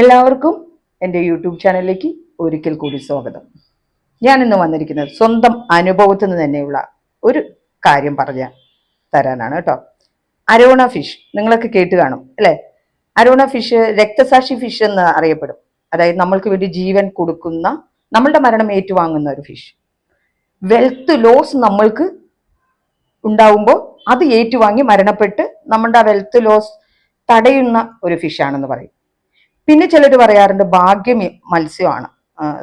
എല്ലാവർക്കും എന്റെ യൂട്യൂബ് ചാനലിലേക്ക് ഒരിക്കൽ കൂടി സ്വാഗതം. ഞാൻ ഇന്ന് വന്നിരിക്കുന്നത് സ്വന്തം അനുഭവത്തിൽ നിന്ന് തന്നെയുള്ള ഒരു കാര്യം പറഞ്ഞ് തരാനാണ് കേട്ടോ. അരോണ ഫിഷ് നിങ്ങളൊക്കെ കേട്ട് കാണും അല്ലേ? അരോണ ഫിഷ് രക്തസാക്ഷി ഫിഷ് എന്ന് അറിയപ്പെടും. അതായത് നമ്മൾക്ക് വേണ്ടി ജീവൻ കൊടുക്കുന്ന നമ്മളുടെ മരണം ഏറ്റുവാങ്ങുന്ന ഒരു ഫിഷ്. വെൽത്ത് ലോസ് നമ്മൾക്ക് ഉണ്ടാവുമ്പോൾ അത് ഏറ്റുവാങ്ങി മരണപ്പെട്ട് നമ്മളുടെ ആ വെൽത്ത് ലോസ് തടയുന്ന ഒരു ഫിഷ് ആണെന്ന് പറയും. പിന്നെ ചിലർ പറയാറുണ്ട് ഭാഗ്യം മത്സ്യമാണ്.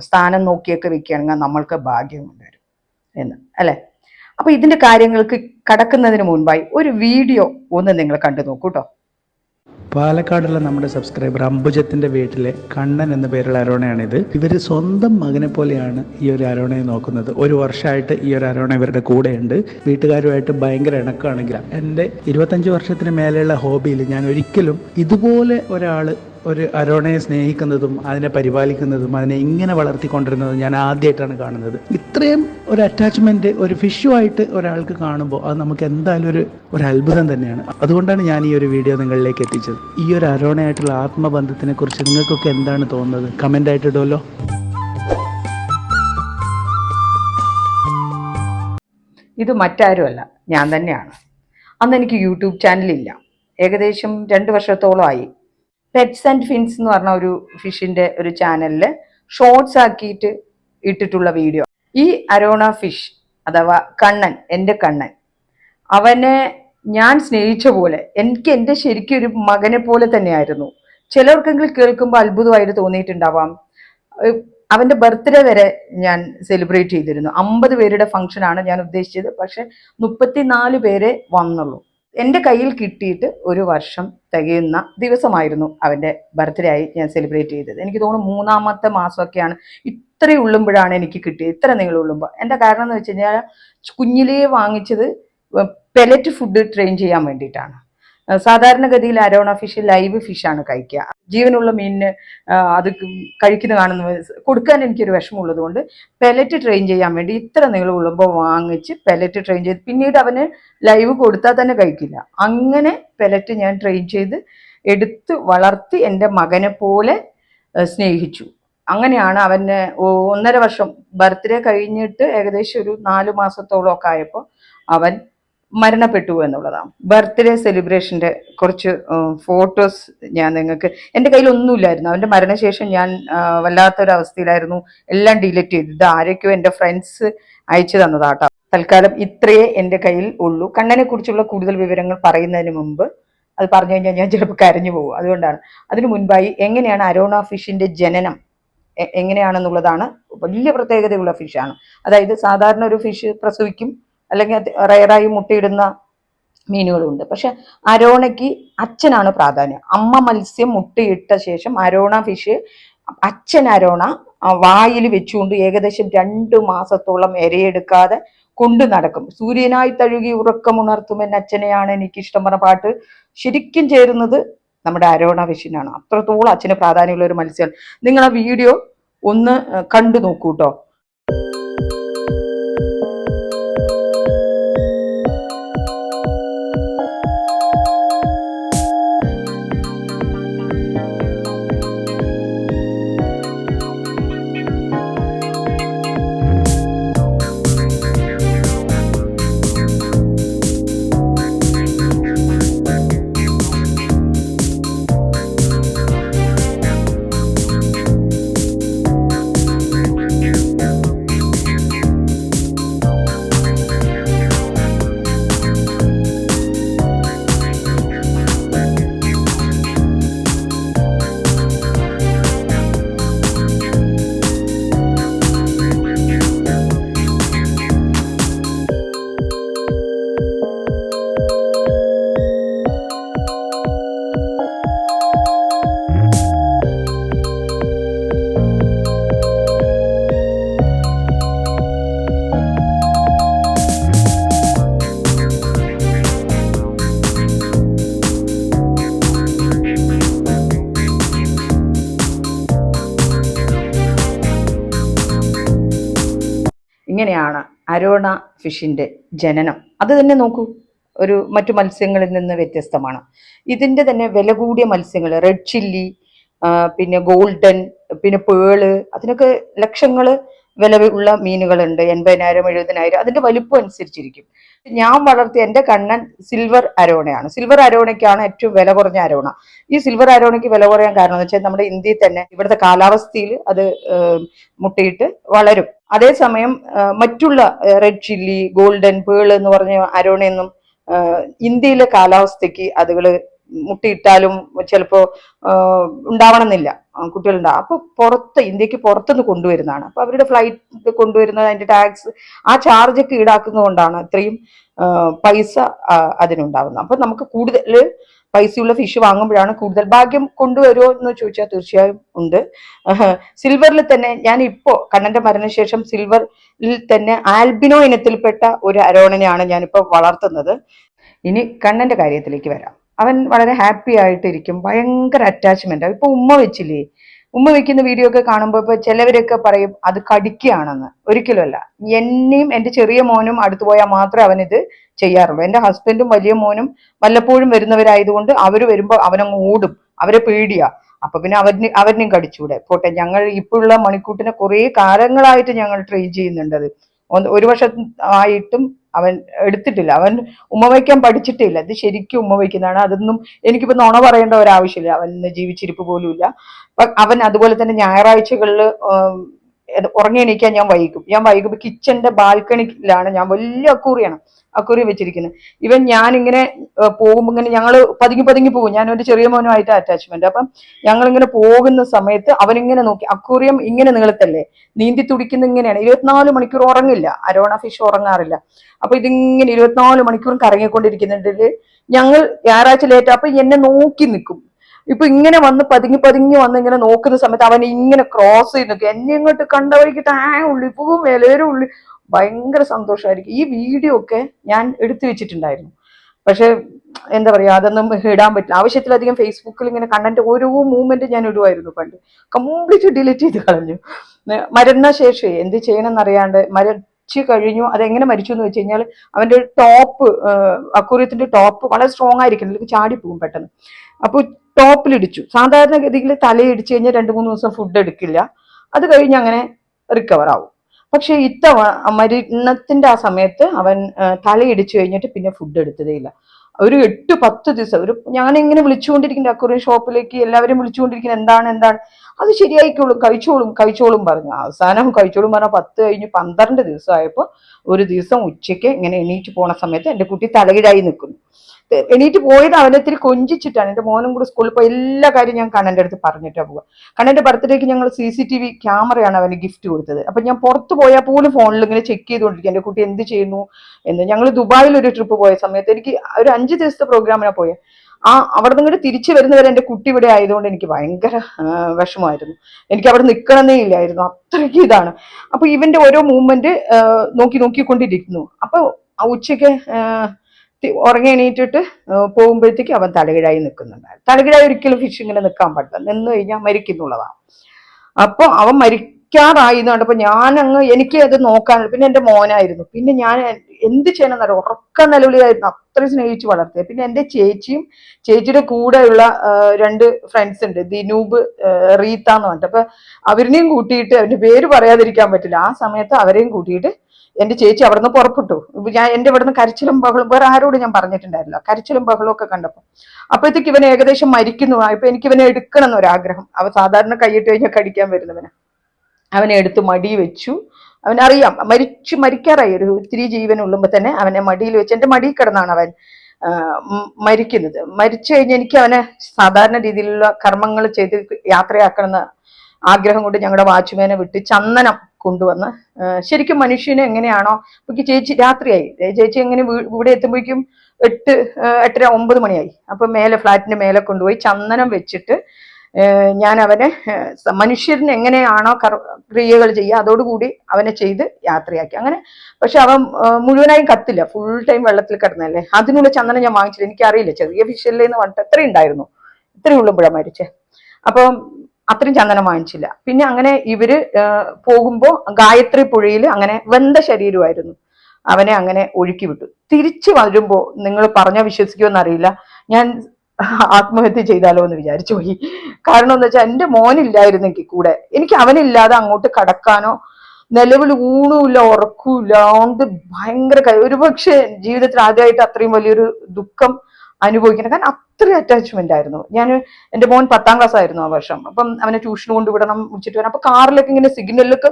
സ്ഥാനം നോക്കിയൊക്കെ വെക്കുകയാണെങ്കിൽ നമ്മൾക്ക് ഭാഗ്യം വരും എന്ന് അല്ലെ? അപ്പൊ ഇതിന്റെ കാര്യങ്ങൾക്ക് കടക്കുന്നതിന് മുൻപായി ഒരു വീഡിയോ ഒന്ന് നിങ്ങൾ കണ്ടു നോക്കൂ കേട്ടോ പാലക്കാടുള്ള നമ്മുടെ സബ്സ്ക്രൈബർ അംബുജത്തിന്റെ വീട്ടിലെ കണ്ണൻ എന്ന പേരുള്ള അരോണയാണിത്. ഇവർ സ്വന്തം മകനെ പോലെയാണ് ഈ ഒരു അരോണയെ നോക്കുന്നത്. ഒരു വർഷമായിട്ട് ഈ ഒരു അരോണ ഇവരുടെ കൂടെയുണ്ട്. വീട്ടുകാരുമായിട്ട് ഭയങ്കര ഇണക്കമാണെങ്കിൽ എന്റെ ഇരുപത്തഞ്ച് വർഷത്തിന് മേലെയുള്ള ഹോബിയിൽ ഞാൻ ഒരിക്കലും ഇതുപോലെ ഒരാൾ ഒരു അരോണയെ സ്നേഹിക്കുന്നതും അതിനെ പരിപാലിക്കുന്നതും അതിനെ ഇങ്ങനെ വളർത്തിക്കൊണ്ടിരുന്നതും ഞാൻ ആദ്യമായിട്ടാണ് കാണുന്നത്. ഇത്രയും ഒരു അറ്റാച്ച്മെന്റ് ഒരു ഫിഷുമായിട്ട് ഒരാൾക്ക് കാണുമ്പോൾ അത് നമുക്ക് എന്തായാലും ഒരു ഒരു അത്ഭുതം തന്നെയാണ്. അതുകൊണ്ടാണ് ഞാൻ ഈ ഒരു വീഡിയോ നിങ്ങളിലേക്ക് എത്തിച്ചത്. ഈ ഒരു അരോണയായിട്ടുള്ള ആത്മബന്ധത്തിനെ കുറിച്ച് നിങ്ങൾക്കൊക്കെ എന്താണ് തോന്നുന്നത്? കമന്റ് ആയിട്ടിടുമല്ലോ ഇത് മറ്റാരുമല്ല ഞാൻ തന്നെയാണ്. അന്ന് എനിക്ക് യൂട്യൂബ് ചാനലില്ല ഏകദേശം രണ്ട് വർഷത്തോളമായി പെറ്റ്സ് ആൻഡ് ഫിൻസ് എന്ന് പറഞ്ഞ ഒരു ഫിഷിന്റെ ഒരു ചാനലിൽ ഷോർട്സ് ആക്കിയിട്ട് ഇട്ടിട്ടുള്ള വീഡിയോ ഈ അരോണ ഫിഷ് അഥവാ കണ്ണൻ എന്റെ കണ്ണൻ അവനെ ഞാൻ സ്നേഹിച്ച പോലെ എനിക്ക് എന്റെ ശരിക്കും ഒരു മകനെ പോലെ തന്നെയായിരുന്നു. ചിലർക്കെങ്കിലും കേൾക്കുമ്പോൾ അത്ഭുതമായിട്ട് തോന്നിയിട്ടുണ്ടാവാം. അവന്റെ ബർത്ത്ഡേ വരെ ഞാൻ സെലിബ്രേറ്റ് ചെയ്തിരുന്നു. അമ്പത് പേരുടെ ഫംഗ്ഷനാണ് ഞാൻ ഉദ്ദേശിച്ചത്. പക്ഷെ മുപ്പത്തിനാല് പേരെ വന്നുള്ളൂ. എന്റെ കയ്യിൽ കിട്ടിയിട്ട് ഒരു വർഷം തികയുന്ന ദിവസമായിരുന്നു അവന്റെ ബർത്ത്ഡേ ആയി ഞാൻ സെലിബ്രേറ്റ് ചെയ്തത്. എനിക്ക് തോന്നുന്നു മൂന്നാമത്തെ മാസമൊക്കെയാണ് ഇത്രയും ഉള്ളുമ്പോഴാണ് എനിക്ക് കിട്ടിയത്. ഇത്ര നീളം ഉള്ളുമ്പോൾ. എന്റെ കാരണം എന്ന് വെച്ച് കഴിഞ്ഞാൽ കുഞ്ഞിലേ വാങ്ങിച്ചത് പെലറ്റ് ഫുഡ് ട്രെയിൻ ചെയ്യാൻ വേണ്ടിയിട്ടാണ്. സാധാരണഗതിയിൽ അരോണ ഫിഷ് ലൈവ് ഫിഷാണ് കഴിക്കുക. ജീവനുള്ള മീനിന് അത് കഴിക്കുന്ന കാണുന്ന കൊടുക്കാൻ എനിക്കൊരു വിഷമമുള്ളത് കൊണ്ട് പെലറ്റ് ട്രെയിൻ ചെയ്യാൻ വേണ്ടി ഇത്ര നീളം ഉള്ളുമ്പോൾ വാങ്ങിച്ച് പെലറ്റ് ട്രെയിൻ ചെയ്ത് പിന്നീട് അവന് ലൈവ് കൊടുത്താൽ തന്നെ കഴിക്കില്ല. അങ്ങനെ പെലറ്റ് ഞാൻ ട്രെയിൻ ചെയ്ത് എടുത്ത് വളർത്തി എന്റെ മകനെ പോലെ സ്നേഹിച്ചു. അങ്ങനെയാണ് അവന് ഒന്നര വർഷം ബർത്ത്ഡേ കഴിഞ്ഞിട്ട് ഏകദേശം ഒരു നാല് മാസത്തോളം ഒക്കെ ആയപ്പോൾ അവൻ മരണപ്പെട്ടു എന്നുള്ളതാണ്. ബർത്ത്ഡേ സെലിബ്രേഷന്റെ കുറച്ച് ഫോട്ടോസ് ഞാൻ നിങ്ങൾക്ക് എന്റെ കയ്യിൽ ഒന്നുമില്ലായിരുന്നു. അവന്റെ മരണശേഷം ഞാൻ വല്ലാത്തൊരവസ്ഥയിലായിരുന്നു. എല്ലാം ഡിലീറ്റ് ചെയ്തു. ഇത് ആരൊക്കെയോ എന്റെ ഫ്രണ്ട്സ് അയച്ചു തന്നതാട്ടോ. തൽക്കാലം ഇത്രയേ എന്റെ കയ്യിൽ ഉള്ളൂ. കണ്ണനെ കുറിച്ചുള്ള കൂടുതൽ വിവരങ്ങൾ പറയുന്നതിന് മുമ്പ് അത് പറഞ്ഞു കഴിഞ്ഞാൽ ഞാൻ ചിലപ്പോൾ കരഞ്ഞു പോകും. അതുകൊണ്ടാണ്. അതിനു മുൻപായി എങ്ങനെയാണ് അരോണ ഫിഷിന്റെ ജനനം? എങ്ങനെയാണെന്നുള്ളതാണ് വലിയ പ്രത്യേകതയുള്ള ഫിഷാണ്. അതായത് സാധാരണ ഒരു ഫിഷ് പ്രസവിക്കും അല്ലെങ്കിൽ റയറായി മുട്ടയിടുന്ന മീനുകളുണ്ട്. പക്ഷെ അരോണയ്ക്ക് അച്ഛനാണ് പ്രാധാന്യം. അമ്മ മത്സ്യം മുട്ടയിട്ട ശേഷം അരോണ ഫിഷ് അച്ഛൻ അരോണ വായിൽ വെച്ചുകൊണ്ട് ഏകദേശം രണ്ട് മാസത്തോളം എരയെടുക്കാതെ കൊണ്ടു നടക്കും. സൂര്യനായി തഴുകി ഉറക്കമുണർത്തും എന്ന അച്ഛനെയാണ് എനിക്ക് ഇഷ്ടം പറഞ്ഞ പാട്ട്. ശരിക്കും ചേരുന്നത് നമ്മുടെ അരോണ ഫിഷിനാണ് അത്രത്തോളം അച്ഛന് പ്രാധാന്യമുള്ള ഒരു മത്സ്യമാണ്. നിങ്ങൾ ആ വീഡിയോ ഒന്ന് കണ്ടു നോക്കൂ കേട്ടോ ഇങ്ങനെയാണ് അരോണ ഫിഷിന്റെ ജനനം. അത് തന്നെ നോക്കൂ ഒരു മറ്റു മത്സ്യങ്ങളിൽ നിന്ന് വ്യത്യസ്തമാണ്. ഇതിന്റെ തന്നെ വില കൂടിയ മത്സ്യങ്ങൾ റെഡ് ചില്ലി പിന്നെ ഗോൾഡൻ പിന്നെ പേൾ അതിനൊക്കെ ലക്ഷങ്ങൾ വില ഉള്ള മീനുകളുണ്ട്. എൺപതിനായിരം എഴുപതിനായിരം അതിന്റെ വലിപ്പം അനുസരിച്ചിരിക്കും. ഞാൻ വളർത്തിയ എന്റെ കണ്ണൻ സിൽവർ അരോണയാണ്. സിൽവർ അരോണയ്ക്കാണ് ഏറ്റവും വില കുറഞ്ഞ അരോണ. ഈ സിൽവർ അരോണയ്ക്ക് വില കുറയാൻ കാരണം എന്ന് വെച്ചാൽ നമ്മുടെ ഇന്ത്യയിൽ തന്നെ ഇവിടുത്തെ കാലാവസ്ഥയിൽ അത് മുട്ടയിട്ട് വളരും. അതേസമയം മറ്റുള്ള റെഡ് ചില്ലി ഗോൾഡൻ പേൾ എന്ന് പറഞ്ഞ അരോണയൊന്നും ഇന്ത്യയിലെ കാലാവസ്ഥയ്ക്ക് അതുകൾ മുട്ടയിട്ടാലും ചിലപ്പോ ഉണ്ടാവണമെന്നില്ല. കുട്ടികളുണ്ടാവും അപ്പൊ പുറത്ത് ഇന്ത്യയ്ക്ക് പുറത്തുനിന്ന് കൊണ്ടുവരുന്നതാണ്. അപ്പൊ അവരുടെ ഫ്ലൈറ്റ് കൊണ്ടുവരുന്നത് അതിന്റെ ടാക്സ് ആ ചാർജ് ഒക്കെ ഈടാക്കുന്നതുകൊണ്ടാണ് ഇത്രയും പൈസ അതിനുണ്ടാവുന്നത്. അപ്പൊ നമുക്ക് കൂടുതൽ പൈസയുള്ള ഫിഷ് വാങ്ങുമ്പോഴാണ് കൂടുതൽ ഭാഗ്യം കൊണ്ടുവരുമോ എന്ന് ചോദിച്ചാൽ തീർച്ചയായും ഉണ്ട്. സിൽവറിൽ തന്നെ ഞാൻ ഇപ്പോ കണ്ണന്റെ മരണശേഷം സിൽവറിൽ തന്നെ ആൽബിനോ ഇനത്തിൽപ്പെട്ട ഒരു അരോണനെയാണ് ഞാനിപ്പോ വളർത്തുന്നത്. ഇനി കണ്ണന്റെ കാര്യത്തിലേക്ക് വരാം. അവൻ വളരെ ഹാപ്പി ആയിട്ടിരിക്കും. ഭയങ്കര അറ്റാച്ച്മെന്റ് ഇപ്പൊ ഉമ്മ വെച്ചില്ലേ? ഉമ്മ വെക്കുന്ന വീഡിയോ ഒക്കെ കാണുമ്പോൾ ഇപ്പൊ ചിലവരൊക്കെ പറയും അത് കടിക്കുകയാണെന്ന്. ഒരിക്കലുമല്ല. എന്നെയും എന്റെ ചെറിയ മോനും അടുത്തു പോയാൽ മാത്രമേ അവനിത് ചെയ്യാറുള്ളൂ. എന്റെ ഹസ്ബൻഡും വലിയ മോനും വല്ലപ്പോഴും വരുന്നവരായതുകൊണ്ട് അവർ വരുമ്പോൾ അവനങ്ങ് ഓടും. അവരെ പേടിയാ. അപ്പൊ പിന്നെ അവരിന് അവരിനെയും കടിച്ചൂടെ. പോട്ടെ ഞങ്ങൾ ഇപ്പോഴുള്ള മണിക്കൂട്ടിനെ കുറേ കാലങ്ങളായിട്ട് ഞങ്ങൾ ട്രെയിൻ ചെയ്യുന്നുണ്ട് അത് ഒരു വർഷം ആയിട്ടും അവൻ എടുത്തിട്ടില്ല. അവൻ ഉമ്മ വയ്ക്കാൻ പഠിച്ചിട്ടില്ല. ഇത് ശരിക്കും ഉമ്മ വയ്ക്കുന്നതാണ്. അതൊന്നും എനിക്കിപ്പോ നുണ പറയേണ്ട ഒരാവശ്യമില്ല. അവൻ ഇന്ന് ജീവിച്ചിരിപ്പ് പോലുമില്ല. അവൻ അതുപോലെ തന്നെ ഞായറാഴ്ചകളിൽ ഉറങ്ങി എണീക്കാൻ ഞാൻ വൈകും. ഞാൻ വൈകുമ്പോൾ കിച്ചന്റെ ബാൽക്കണിയിലാണ് ഞാൻ വലിയ അക്കൂറിയാണ്. അക്കൂറി വെച്ചിരിക്കുന്നത് ഇവൻ ഞാൻ ഇങ്ങനെ പോകുമ്പോൾ ഇങ്ങനെ ഞങ്ങൾ പതുങ്ങി പതുങ്ങി പോകും. ഞാൻ ഒരു ചെറിയ മോനുമായിട്ട് അറ്റാച്ച്മെന്റ് അപ്പം ഞങ്ങൾ ഇങ്ങനെ പോകുന്ന സമയത്ത് അവനിങ്ങനെ നോക്കി അക്കൂറിയം ഇങ്ങനെ നീളത്തല്ലേ? നീന്തി തുടിക്കുന്ന ഇങ്ങനെയാണ്. ഇരുപത്തിനാല് മണിക്കൂർ ഉറങ്ങില്ല. Arowana fish ഉറങ്ങാറില്ല. അപ്പൊ ഇതിങ്ങനെ ഇരുപത്തിനാല് മണിക്കൂറും കറങ്ങിക്കൊണ്ടിരിക്കുന്നുണ്ടെങ്കിൽ ഞങ്ങൾ ഞായറാഴ്ച ലേറ്റ് അപ്പൊ എന്നെ നോക്കി നിൽക്കും. ഇപ്പൊ ഇങ്ങനെ വന്ന് പതുങ്ങി പതുങ്ങി വന്ന് ഇങ്ങനെ നോക്കുന്ന സമയത്ത് അവൻ ഇങ്ങനെ ക്രോസ് ചെയ്ത് നിൽക്കും. എന്നെ ഇങ്ങോട്ട് കണ്ട വഴിക്ക് ഉള്ളി പൂവും വിലയേരും ഉള്ളി ഭയങ്കര സന്തോഷമായിരിക്കും ഈ വീഡിയോ ഒക്കെ ഞാൻ എടുത്തു വെച്ചിട്ടുണ്ടായിരുന്നു. പക്ഷെ എന്താ പറയാ അതൊന്നും ഇടാൻ പറ്റില്ല. ആവശ്യത്തിലധികം ഫേസ്ബുക്കിൽ ഇങ്ങനെ കണ്ടന്റ് ഓരോ മൂവ്മെന്റ് ഞാൻ ഇടുമായിരുന്നു പണ്ട്. കംപ്ലീറ്റ് ഡിലീറ്റ് ചെയ്ത് കളഞ്ഞു. മരുന്ന ശേഷം എന്ത് ചെയ്യണമെന്ന് അറിയാണ്ട് മരിച്ചു കഴിഞ്ഞു. അതെങ്ങനെ മരിച്ചു എന്ന് വെച്ച് കഴിഞ്ഞാൽ അവന്റെ ടോപ്പ് അക്കൂറിയത്തിന്റെ ടോപ്പ് വളരെ സ്ട്രോങ് ആയിരിക്കും. അല്ലെങ്കിൽ പോകും പെട്ടെന്ന്. അപ്പൊ ടോപ്പിലിടിച്ചു. സാധാരണഗതിയിൽ തലയിടിച്ചു കഴിഞ്ഞാൽ രണ്ട് മൂന്ന് ദിവസം ഫുഡ് എടുക്കില്ല. അത് കഴിഞ്ഞ് അങ്ങനെ റിക്കവർ ആവും. പക്ഷെ ഇത്തവണ മരണത്തിന്റെ ആ സമയത്ത് അവൻ തലയിടിച്ചു കഴിഞ്ഞിട്ട് പിന്നെ ഫുഡ് എടുത്തതേ ഇല്ല ഒരു എട്ട് പത്ത് ദിവസം ഒരു ഞാനിങ്ങനെ വിളിച്ചുകൊണ്ടിരിക്കുന്ന അക്കുറി ഷോപ്പിലേക്ക് എല്ലാവരും വിളിച്ചുകൊണ്ടിരിക്കുന്ന എന്താണ് എന്താണ്? അത് ശരിയായിക്കോളും കഴിച്ചോളും കഴിച്ചോളും പറഞ്ഞു. അവസാനം കഴിച്ചോളും പറഞ്ഞ പത്ത് കഴിഞ്ഞ് പന്ത്രണ്ട് ദിവസമായപ്പോൾ ഒരു ദിവസം ഉച്ചയ്ക്ക് ഇങ്ങനെ എണീറ്റ് പോണ സമയത്ത് എന്റെ കുട്ടി തലയിടായി നിൽക്കുന്നു. എണീറ്റ് പോയത് അവനെ ഇത്തിരി കൊഞ്ചിച്ചിട്ടാണ്. എന്റെ മോനും കൂടി സ്കൂളിൽ പോയി എല്ലാ കാര്യം ഞാൻ കണ്ണന്റെ അടുത്ത് പറഞ്ഞിട്ടാ പോവുക. കണ്ണന്റെ ബർത്ത്ഡേക്ക് ഞങ്ങൾ സി സി ടി വി ക്യാമറയാണ് അവന് ഗിഫ്റ്റ് കൊടുത്തത്. അപ്പൊ ഞാൻ പുറത്ത് പോയാൽ പോലും ഫോണിൽ ഇങ്ങനെ ചെക്ക് ചെയ്തുകൊണ്ടിരിക്കും. എന്റെ കുട്ടി എന്ത് ചെയ്യുന്നു എന്ന്. ഞങ്ങൾ ദുബായിൽ ഒരു ട്രിപ്പ് പോയ സമയത്ത് എനിക്ക് ഒരു അഞ്ച് ദിവസത്തെ പ്രോഗ്രാമിനാണ് പോയത് ആ അവിടെ നിന്ന് തിരിച്ചു വരുന്നവരെ എന്റെ കുട്ടി ഇവിടെ ആയതുകൊണ്ട് എനിക്ക് ഭയങ്കര വിഷമമായിരുന്നു. എനിക്ക് അവിടെ നിൽക്കണമെന്നേ ഇല്ലായിരുന്നു. അത്രയ്ക്ക് ഇതാണ്. അപ്പൊ ഇവന്റെ ഓരോ മൂവ്മെന്റ് നോക്കി നോക്കിക്കൊണ്ടിരിക്കുന്നു. അപ്പൊ ആ ഉച്ചയ്ക്ക് ഉറങ്ങി എണീറ്റിട്ട് പോകുമ്പോഴത്തേക്ക് അവൻ തലകിഴായി നിൽക്കുന്നുണ്ടായിരുന്നു. തലകിഴായി ഒരിക്കലും ഫിഷ് നിൽക്കാൻ പാടില്ല. നിന്ന് കഴിഞ്ഞാൽ മരിക്കുന്നുള്ളതാണ്. അപ്പൊ അവൻ മരിക്കാറായി എന്ന് കണ്ടപ്പോ ഞാനങ്ങ് എനിക്ക് അത് നോക്കാനുള്ള. പിന്നെ എന്റെ മോനായിരുന്നു. പിന്നെ ഞാൻ എന്ത് ചെയ്യണമെന്നറിയോ ഉറക്ക നിലവിളിയായിരുന്നു. അത്രയും സ്നേഹിച്ച് വളർത്തിയത്. പിന്നെ എന്റെ ചേച്ചിയും ചേച്ചിയുടെ കൂടെയുള്ള രണ്ട് ഫ്രണ്ട്സ് ഉണ്ട്. ദിനൂബ് റീത്ത എന്ന് പറഞ്ഞിട്ട്. അപ്പൊ അവരിനെയും കൂട്ടിയിട്ട് അവന്റെ പേര് പറയാതിരിക്കാൻ പറ്റില്ല. ആ സമയത്ത് അവരെയും കൂട്ടിയിട്ട് എന്റെ ചേച്ചി അവിടുന്ന് പുറപ്പെട്ടു. ഞാൻ എന്റെ ഇവിടുന്ന് കരച്ചിലും ബഹളും വേറെ ആരോടും ഞാൻ പറഞ്ഞിട്ടുണ്ടായിരുന്നില്ല. കരച്ചിലും ബഹളും ഒക്കെ കണ്ടപ്പോ. അപ്പോഴത്തേക്ക് ഇവനെ ഏകദേശം മരിക്കുന്നു. ഇപ്പൊ എനിക്ക് ഇവനെ എടുക്കണം എന്നൊരാഗ്രഹം അവ സാധാരണ കൈയിട്ട് കഴിഞ്ഞാൽ കടിക്കാൻ വരുന്നവനെ അവനെ എടുത്ത് മടി വെച്ചു. അവനറിയാം മരിച്ചു മരിക്കാറായി. ഒരു ഇത്തിരി ജീവൻ ഉള്ളുമ്പോ തന്നെ അവനെ മടിയിൽ വെച്ച് എന്റെ മടിയിൽ കിടന്നാണ് അവൻ മരിക്കുന്നത്. മരിച്ചു കഴിഞ്ഞ് എനിക്ക് അവനെ സാധാരണ രീതിയിലുള്ള കർമ്മങ്ങൾ ചെയ്ത് യാത്രയാക്കണം എന്ന ആഗ്രഹം കൊണ്ട് ഞങ്ങളുടെ വാച്ച്മാനെ വിട്ട് ചന്ദനം കൊണ്ടുവന്ന്. ശരിക്കും മനുഷ്യന് എങ്ങനെയാണോ എനിക്ക് ചേച്ചി രാത്രിയായി. ചേച്ചി എങ്ങനെ ഇവിടെ എത്തുമ്പോഴേക്കും എട്ട് എട്ടര ഒമ്പത് മണിയായി. അപ്പൊ മേലെ ഫ്ലാറ്റിന്റെ മേലെ കൊണ്ടുപോയി ചന്ദനം വെച്ചിട്ട് ഞാൻ അവനെ മനുഷ്യരിന് എങ്ങനെയാണോ ക്രിയകൾ ചെയ്യുക അതോടുകൂടി അവനെ ചെയ്ത് യാത്രയാക്കി. അങ്ങനെ പക്ഷെ അവൻ മുഴുവനായും കത്തില്ല. ഫുൾ ടൈം വെള്ളത്തിൽ കിടന്നല്ലേ അതിനുള്ള ചന്ദനം ഞാൻ വാങ്ങിച്ചില്ല. എനിക്കറിയില്ല. ചെറിയ ഫിഷല്ലേ എന്ന് പറഞ്ഞിട്ട് എത്ര ഉണ്ടായിരുന്നു. ഇത്രയും മരിച്ചേ അപ്പം അത്രയും ചന്ദനം വാങ്ങിച്ചില്ല. പിന്നെ അങ്ങനെ ഇവർ പോകുമ്പോൾ പോകുമ്പോ ഗായത്രി പുഴയിൽ അങ്ങനെ വെന്ത ശരീരമായിരുന്നു. അവനെ അങ്ങനെ ഒഴുക്കി വിട്ടു. തിരിച്ചു വരുമ്പോൾ നിങ്ങൾ പറഞ്ഞാൽ വിശ്വസിക്കുമെന്ന് അറിയില്ല. ഞാൻ ആത്മഹത്യ ചെയ്താലോ എന്ന് വിചാരിച്ചു പോയി. കാരണം എന്താ വെച്ചാൽ എന്റെ മോനില്ലായിരുന്നെങ്കിൽ കൂടെ എനിക്ക് അവനില്ലാതെ അങ്ങോട്ട് കടക്കാനോ നിലവിൽ ഊണുമില്ല ഉറക്കൂല്ല അതുകൊണ്ട് ഭയങ്കര ഒരുപക്ഷെ ജീവിതത്തിൽ ആദ്യമായിട്ട് അത്രയും വലിയൊരു ദുഃഖം അനുഭവിക്കണം. കാരണം അത്രയും അറ്റാച്ച്മെന്റ് ആയിരുന്നു. ഞാൻ എന്റെ മോൻ പത്താം ക്ലാസ് ആയിരുന്നു ആ വർഷം. അപ്പം അവനെ ട്യൂഷൻ കൊണ്ടുവിടണം വിളിച്ചിട്ട് വരാം അപ്പൊ കാറിലൊക്കെ ഇങ്ങനെ സിഗ്നലിലൊക്കെ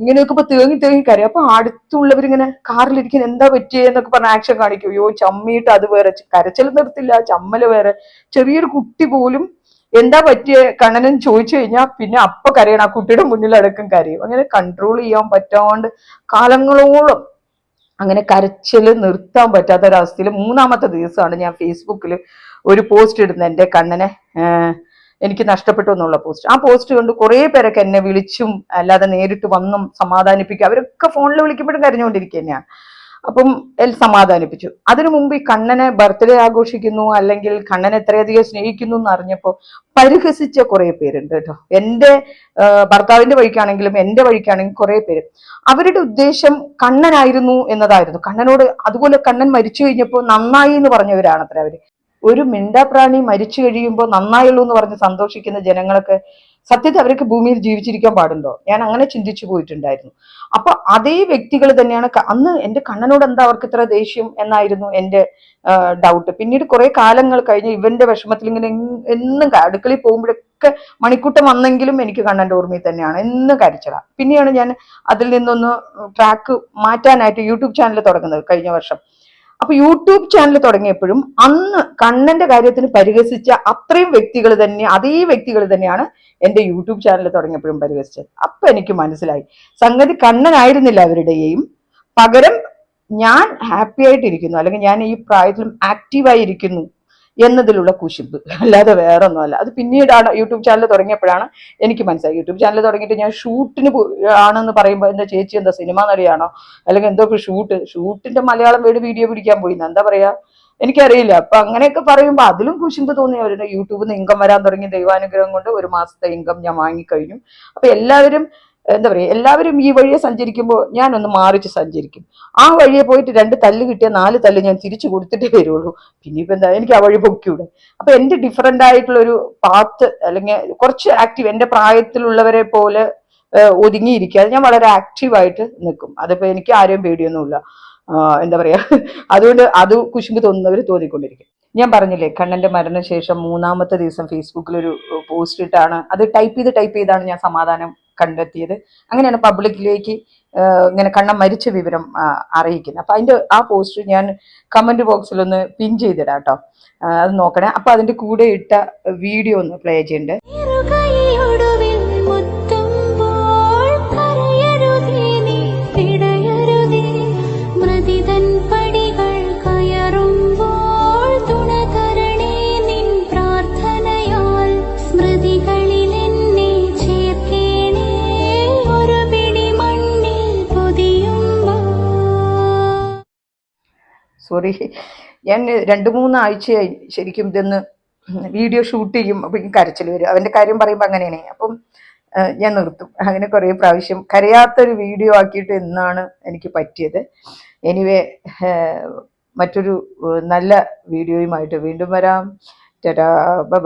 ഇങ്ങനെയൊക്കെ ഇപ്പൊ തേങ്ങി തേങ്ങി കരയും. അപ്പൊ അടുത്തുള്ളവരിങ്ങനെ കാറിലിരിക്കുന്ന എന്താ പറ്റിയെന്നൊക്കെ പറഞ്ഞ ആക്ഷൻ കാണിക്കും. അയ്യോ ചമ്മിയിട്ട് അത് വേറെ. കരച്ചൽ നിർത്തില്ല ചമ്മൽ വേറെ. ചെറിയൊരു കുട്ടി പോലും എന്താ പറ്റിയ കണ്ണനും ചോദിച്ചു കഴിഞ്ഞാൽ പിന്നെ അപ്പൊ കരയണം. ആ കുട്ടിയുടെ മുന്നിൽ അടക്കം കരയും. അങ്ങനെ കൺട്രോൾ ചെയ്യാൻ പറ്റാണ്ട് കാലങ്ങളോളം അങ്ങനെ കരച്ചിൽ നിർത്താൻ പറ്റാത്ത ഒരവസ്ഥയിൽ മൂന്നാമത്തെ ദിവസമാണ് ഞാൻ ഫേസ്ബുക്കിൽ ഒരു പോസ്റ്റ് ഇടുന്നത് എന്റെ കണ്ണനെ. എനിക്ക് നഷ്ടപ്പെട്ടു എന്നുള്ള പോസ്റ്റ്. ആ പോസ്റ്റ് കൊണ്ട് കുറേ പേരൊക്കെ എന്നെ വിളിച്ചും അല്ലാതെ നേരിട്ട് വന്നും സമാധാനിപ്പിക്കും. അവരൊക്കെ ഫോണിൽ വിളിക്കുമ്പോഴും കരഞ്ഞുകൊണ്ടിരിക്കുക തന്നെയാണ് അപ്പം എൽ സമാധാനിപ്പിച്ചു. അതിനു മുമ്പ് ഈ കണ്ണനെ ബർത്ത്ഡേ ആഘോഷിക്കുന്നു അല്ലെങ്കിൽ കണ്ണനെ എത്രയധികം സ്നേഹിക്കുന്നു എന്ന് അറിഞ്ഞപ്പോൾ പരിഹസിച്ച കുറെ പേരുണ്ട് കേട്ടോ. എന്റെ ഭർത്താവിന്റെ വഴിക്കാണെങ്കിലും എന്റെ വഴിക്കാണെങ്കിലും കുറെ പേര്. അവരുടെ ഉദ്ദേശം കണ്ണനായിരുന്നു എന്നതായിരുന്നു. കണ്ണനോട് അതുപോലെ കണ്ണൻ മരിച്ചു കഴിഞ്ഞപ്പോൾ നന്നായി എന്ന് പറഞ്ഞവരാണ് അത്ര അവർ. ഒരു മിണ്ടാപ്രാണി മരിച്ചു കഴിയുമ്പോൾ നന്നായുള്ളൂ എന്ന് പറഞ്ഞ് സന്തോഷിക്കുന്ന ജനങ്ങളൊക്കെ സത്യത്തിൽ അവർക്ക് ഭൂമിയിൽ ജീവിച്ചിരിക്കാൻ പാടുണ്ടോ? ഞാൻ അങ്ങനെ ചിന്തിച്ചു പോയിട്ടുണ്ടായിരുന്നു. അപ്പൊ അതേ വ്യക്തികൾ തന്നെയാണ് അന്ന് എന്റെ കണ്ണനോട് എന്താ അവർക്ക് ഇത്ര ദേഷ്യം എന്നായിരുന്നു എന്റെ ഡൗട്ട് പിന്നീട് കുറെ കാലങ്ങൾ കഴിഞ്ഞ് ഇവന്റെ വിഷമത്തിൽ ഇങ്ങനെ എന്നും അടുക്കളയിൽ പോകുമ്പോഴൊക്കെ മണിക്കൂട്ടം വന്നെങ്കിലും എനിക്ക് കണ്ണന്റെ ഓർമ്മയിൽ തന്നെയാണ്. എന്നും കരച്ചട പിന്നെയാണ് ഞാൻ അതിൽ നിന്നൊന്ന് ട്രാക്ക് മാറ്റാനായിട്ട് യൂട്യൂബ് ചാനൽ തുടങ്ങുന്നത് കഴിഞ്ഞ വർഷം. അപ്പൊ യൂട്യൂബ് ചാനൽ തുടങ്ങിയപ്പോഴും അന്ന് കണ്ണന്റെ കാര്യത്തിന് പരിഹസിച്ച അത്രയും വ്യക്തികൾ തന്നെ അതേ വ്യക്തികൾ തന്നെയാണ് എന്റെ യൂട്യൂബ് ചാനൽ തുടങ്ങിയപ്പോഴും പരിഹസിച്ചത്. അപ്പൊ എനിക്ക് മനസ്സിലായി. സംഗതി കണ്ണനായിരുന്നില്ല അവരുടെയും. പകരം ഞാൻ ഹാപ്പി ആയിട്ടിരിക്കുന്നു. അല്ലെങ്കിൽ ഞാൻ ഈ പ്രായത്തിലും ആക്റ്റീവായി ഇരിക്കുന്നു എന്നതിലുള്ള കുശിപ്പ്. അല്ലാതെ വേറെ ഒന്നുമല്ല അത് പിന്നീടാണ് യൂട്യൂബ് ചാനൽ തുടങ്ങിയപ്പോഴാണ് എനിക്ക് മനസ്സിലായി യൂട്യൂബ് ചാനൽ തുടങ്ങിയിട്ട് ഞാൻ ഷൂട്ടിന് ആണെന്ന് പറയുമ്പോൾ എന്താ ചേച്ചി എന്താ സിനിമ നടിയാണോ? അല്ലെങ്കിൽ എന്തൊക്കെ ഷൂട്ട്. ഷൂട്ടിന്റെ മലയാളം വീട് വീഡിയോ പിടിക്കാൻ പോയി. എന്താ പറയാ? എനിക്കറിയില്ല. അപ്പൊ അങ്ങനെയൊക്കെ പറയുമ്പോൾ അതിലും കുശിമ്പ് തോന്നി. അവരുടെ യൂട്യൂബിൽ നിന്ന് ഇൻകം വരാൻ തുടങ്ങി ദൈവാനുഗ്രഹം കൊണ്ട് ഒരു മാസത്തെ ഇൻകം ഞാൻ വാങ്ങിക്കഴിഞ്ഞു. അപ്പൊ എല്ലാവരും എന്താ പറയുക എല്ലാവരും ഈ വഴിയെ സഞ്ചരിക്കുമ്പോൾ ഞാനൊന്ന് മാറിച്ച് സഞ്ചരിക്കും. ആ വഴിയെ പോയിട്ട് രണ്ട് തല്ല് കിട്ടിയ നാല് തല്ല് ഞാൻ തിരിച്ചു കൊടുത്തിട്ടേ വരുള്ളൂ. പിന്നെ ഇപ്പൊ എന്താ എനിക്ക് ആ വഴി പൊക്കിയൂടെ അപ്പൊ എന്റെ ഡിഫറെന്റ് ആയിട്ടുള്ള ഒരു പാത്ത് അല്ലെങ്കിൽ കുറച്ച് ആക്റ്റീവ് എന്റെ പ്രായത്തിലുള്ളവരെ പോലെ ഒതുങ്ങിയിരിക്കുക. ഞാൻ വളരെ ആക്റ്റീവായിട്ട് നിൽക്കും. അതിപ്പോ എനിക്ക് ആരെയും പേടിയൊന്നുമില്ല. എന്താ പറയാ അതുകൊണ്ട് അത് കുശുമ്പ് തോന്നുന്നവർ തോന്നിക്കൊണ്ടിരിക്കും. ഞാൻ പറഞ്ഞില്ലേ കണ്ണന്റെ മരണശേഷം മൂന്നാമത്തെ ദിവസം ഫേസ്ബുക്കിൽ ഒരു പോസ്റ്റ് ഇട്ടാണ്. അത് ടൈപ്പ് ചെയ്ത് ടൈപ്പ് ചെയ്താണ് ഞാൻ സമാധാനം കണ്ടെത്തിയത്. അങ്ങനെയാണ് പബ്ലിക്കിലേക്ക് ഇങ്ങനെ കണ്ണം മരിച്ച വിവരം അറിയിക്കുന്നത്. അപ്പൊ അതിന്റെ ആ പോസ്റ്റ് ഞാൻ കമന്റ് ബോക്സിൽ ഒന്ന് പിൻ ചെയ്തിടാം കേട്ടോ അത് നോക്കണേ. അപ്പൊ അതിന്റെ കൂടെ ഇട്ട വീഡിയോ ഒന്ന് പ്ലേ ചെയ്യണ്ടേ. സോറി ഞാൻ രണ്ട് മൂന്ന് ആഴ്ചയായി ശരിക്കും ഇതൊന്ന് വീഡിയോ ഷൂട്ട് ചെയ്യും അപ്പം കരച്ചിൽ വരും. അവന്റെ കാര്യം പറയുമ്പോൾ അങ്ങനെയാണ്. അപ്പം ഞാൻ നിർത്തും. അങ്ങനെ കുറേ പ്രാവശ്യം കരയാത്തൊരു വീഡിയോ ആക്കിയിട്ട് എന്നാണ് എനിക്ക് പറ്റിയത്. എനിവേ മറ്റൊരു നല്ല വീഡിയോയുമായിട്ട് വീണ്ടും വരാം. Tata bye